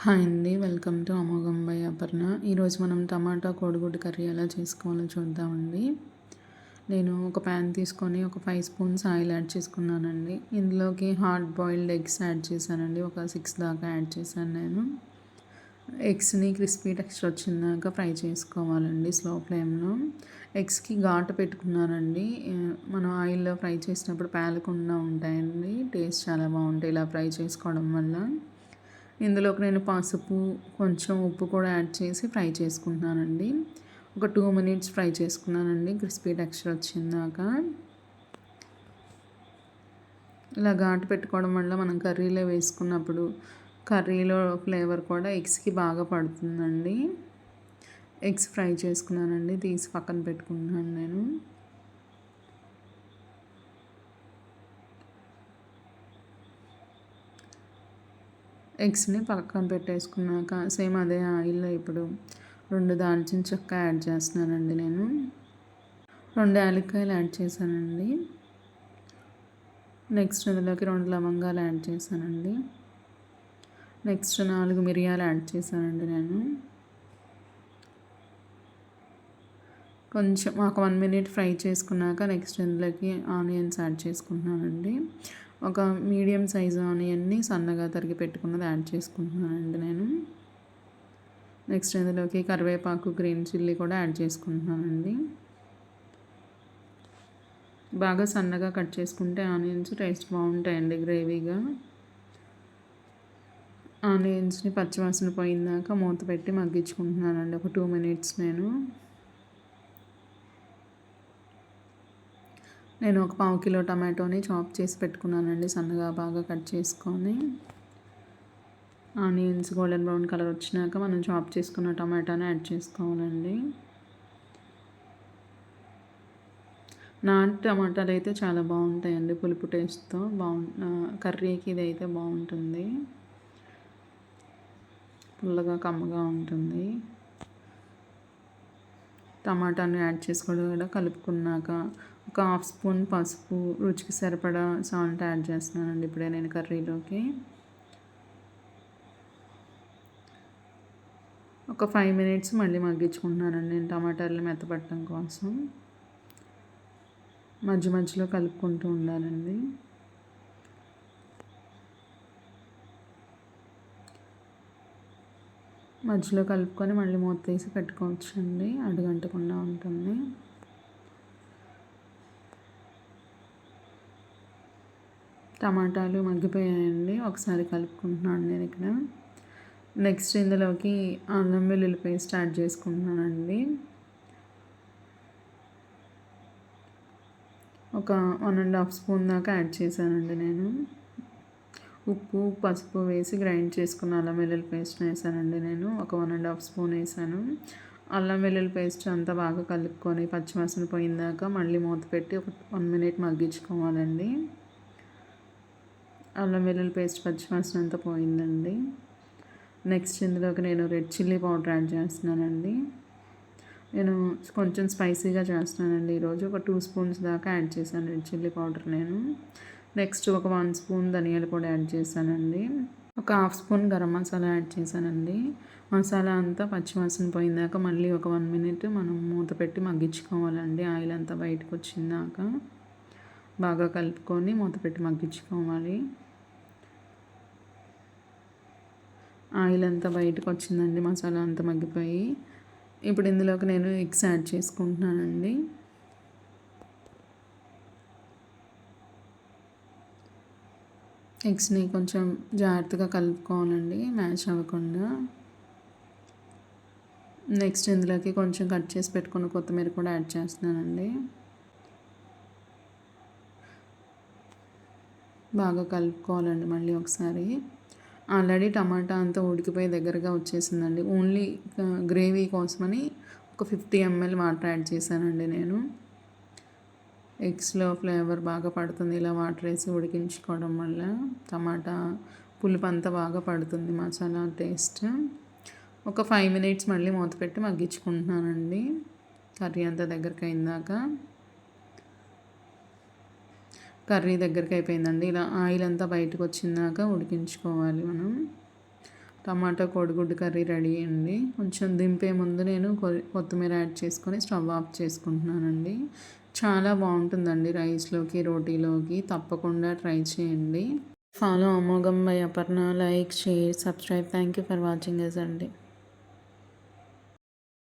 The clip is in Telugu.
హాయ్ అండి. వెల్కమ్ టు అమోఘం బై అపర్ణ. ఈరోజు మనం టమాటా కోడిగుడ్డు కర్రీ ఎలా చేసుకోవాలో చూద్దామండి. నేను ఒక ప్యాన్ తీసుకొని ఒక ఫైవ్ స్పూన్స్ ఆయిల్ యాడ్ చేసుకున్నానండి. ఇందులోకి హాట్ బాయిల్డ్ ఎగ్స్ యాడ్ చేశానండి. ఒక సిక్స్ దాకా యాడ్ చేశాను నేను. ఎగ్స్ని క్రిస్పీ టెక్స్చర్ వచ్చిందాక ఫ్రై చేసుకోవాలండి స్లో ఫ్లేమ్లో. ఎగ్స్కి ఘాటు పెట్టుకున్నానండి. మనం ఆయిల్లో ఫ్రై చేసినప్పుడు పేలకుండా ఉంటాయండి. టేస్ట్ చాలా బాగుంటాయి ఇలా ఫ్రై చేసుకోవడం వల్ల. ఇందులోకి నేను పసుపు కొంచెం ఉప్పు కూడా యాడ్ చేసి ఫ్రై చేసుకుంటున్నానండి. ఒక టూ మినిట్స్ ఫ్రై చేసుకున్నానండి. క్రిస్పీ టెక్స్చర్ వచ్చిందాక. ఇలా ఘాటు పెట్టుకోవడం వల్ల మనం కర్రీలో వేసుకున్నప్పుడు కర్రీలో ఫ్లేవర్ కూడా ఎగ్స్కి బాగా పడుతుందండి. ఎగ్స్ ఫ్రై చేసుకున్నానండి. తీసి పక్కన పెట్టుకుంటున్నాను నేను. ఎగ్స్ని పక్కన పెట్టేసుకున్నాక సేమ్ అదే ఆయిల్లో ఇప్పుడు రెండు దాల్చిన చెక్క యాడ్ చేస్తున్నానండి నేను. రెండు యాలక్కాయలు యాడ్ చేశానండి. నెక్స్ట్ అందులోకి రెండు లవంగాలు యాడ్ చేశానండి. నెక్స్ట్ నాలుగు మిరియాలు యాడ్ చేశానండి నేను. కొంచెం ఒక వన్ మినిట్ ఫ్రై చేసుకున్నాక నెక్స్ట్ ఇందులోకి ఆనియన్స్ యాడ్ చేసుకుంటున్నానండి. ఒక మీడియం సైజు ఆనియన్ని సన్నగా తరిగి పెట్టుకున్నది యాడ్ చేసుకుంటున్నానండి నేను. నెక్స్ట్ ఇందులోకి కరివేపాకు గ్రీన్ చిల్లీ కూడా యాడ్ చేసుకుంటున్నానండి. బాగా సన్నగా కట్ చేసుకుంటే ఆనియన్స్ టేస్ట్ బాగుంటాయండి గ్రేవీగా. ఆనియన్స్ని పచ్చివాసన పోయిందాక మూత పెట్టి మగ్గించుకుంటున్నానండి. ఒక టూ మినిట్స్ నేను. నేను ఒక పావు కిలో టమాటోని చాప్ చేసి పెట్టుకున్నానండి సన్నగా బాగా కట్ చేసుకొని. ఆనియన్స్ గోల్డెన్ బ్రౌన్ కలర్ వచ్చినాక మనం చాప్ చేసుకున్న టమాటాని యాడ్ చేసుకోవాలండి. నాటు టమాటాలు అయితే చాలా బాగుంటాయండి పులుపు టేస్ట్తో. బాగు కర్రీకి ఇది అయితే బాగుంటుంది. పుల్లగా కమ్మగా ఉంటుంది. టమాటాని యాడ్ చేసుకోవడం కూడా కలుపుకున్నాక ఒక హాఫ్ స్పూన్ పసుపు రుచికి సరిపడా సాల్ట్ యాడ్ చేస్తున్నానండి ఇప్పుడే నేను కర్రీలోకి. ఒక ఫైవ్ మినిట్స్ మళ్ళీ మగ్గించుకుంటున్నానండి నేను టమాటాలు మెత్తపట్టడం కోసం. మధ్య మధ్యలో కలుపుకుంటూ ఉండాలండి. మధ్యలో కలుపుకొని మళ్ళీ మూత తీసి పెట్టుకోవచ్చండి. అడుగంటకుండా ఉంటుంది. టమాటాలు మగ్గిపోయాయండి. ఒకసారి కలుపుకుంటున్నాను నేను ఇక్కడ. నెక్స్ట్ ఇందులోకి అల్లం వెల్లుల్లి పేస్ట్ యాడ్ చేసుకుంటున్నానండి. ఒక వన్ అండ్ హాఫ్ స్పూన్ దాకా యాడ్ చేశానండి నేను. ఉప్పు పసుపు వేసి గ్రైండ్ చేసుకున్న అల్లం వెల్లుల్లి పేస్ట్ వేసానండి నేను. ఒక వన్ అండ్ హాఫ్ స్పూన్ వేసాను అల్లం వెల్లుల్లి పేస్ట్ అంతా బాగా కలుపుకొని పచ్చివాసన పోయిందాక మళ్ళీ మూత పెట్టి ఒక వన్ మినిట్ మగ్గించుకోవాలండి. అల్లం వెల్లుల్లి పేస్ట్ పచ్చివాసన అంతా పోయిందండి. నెక్స్ట్ ఇందులోకి నేను రెడ్ చిల్లీ పౌడర్ యాడ్ చేస్తున్నానండి. నేను కొంచెం స్పైసీగా చేస్తున్నానండి. ఈరోజు ఒక టూ స్పూన్స్ దాకా యాడ్ చేశాను రెడ్ చిల్లీ పౌడర్ నేను. నెక్స్ట్ ఒక వన్ స్పూన్ ధనియాలు కూడా యాడ్ చేశానండి. ఒక half spoon garam masala add చేశానండి. మసాలా అంతా పచ్చివాసన పోయిందాక మళ్ళీ ఒక వన్ మినిట్ మనం మూత పెట్టి మగ్గించుకోవాలండి. ఆయిల్ అంతా బయటకు వచ్చిందాక బాగా కలుపుకొని మూత పెట్టి మగ్గించుకోవాలి. ఆయిల్ అంతా బయటకు వచ్చిందండి మసాలా అంతా మగ్గిపోయి. ఇప్పుడు ఇందులోకి నేను ఎగ్స్ యాడ్ చేసుకుంటున్నానండి. ఎగ్స్ని కొంచెం జాగ్రత్తగా కలుపుకోవాలండి మ్యాచ్ అవ్వకుండా. నెక్స్ట్ ఇందులోకి కొంచెం కట్ చేసి పెట్టుకున్న కొత్తిమీర కూడా యాడ్ చేస్తున్నానండి. బాగా కలుపుకోవాలండి మళ్ళీ ఒకసారి. ఆల్రెడీ టమాటా అంతా ఉడికిపోయి దగ్గరగా వచ్చేసిందండి. ఓన్లీ గ్రేవీ కోసమని ఒక ఫిఫ్టీ ఎంఎల్ వాటర్ యాడ్ చేశానండి నేను. ఎగ్స్లో ఫ్లేవర్ బాగా పడుతుంది. ఇలా వాటర్ వేసి ఉడికించుకోవడం వల్ల టమాటా పులుపు అంతా బాగా పడుతుంది మసాలా టేస్ట్. ఒక ఫైవ్ మినిట్స్ మళ్ళీ మూత పెట్టి మగ్గించుకుంటున్నానండి. కర్రీ అంతా దగ్గరికి అయిందాక. కర్రీ దగ్గరికి అయిపోయిందండి. ఇలా ఆయిల్ అంతా బయటకు వచ్చిందాక ఉడికించుకోవాలి మనం. టమాటా కోడిగుడ్డు కర్రీ రెడీ అండి. కొంచెం దింపే ముందు నేను కొ- కొత్తిమీర యాడ్ చేసుకొని స్టవ్ ఆఫ్ చేసుకుంటున్నానండి. చాలా బాగుంటుందండి రైస్లోకి రోటీలోకి. తప్పకుండా ట్రై చేయండి. ఫాలో అమోఘం by Aparna like share subscribe. Thank you for watching yes అండి.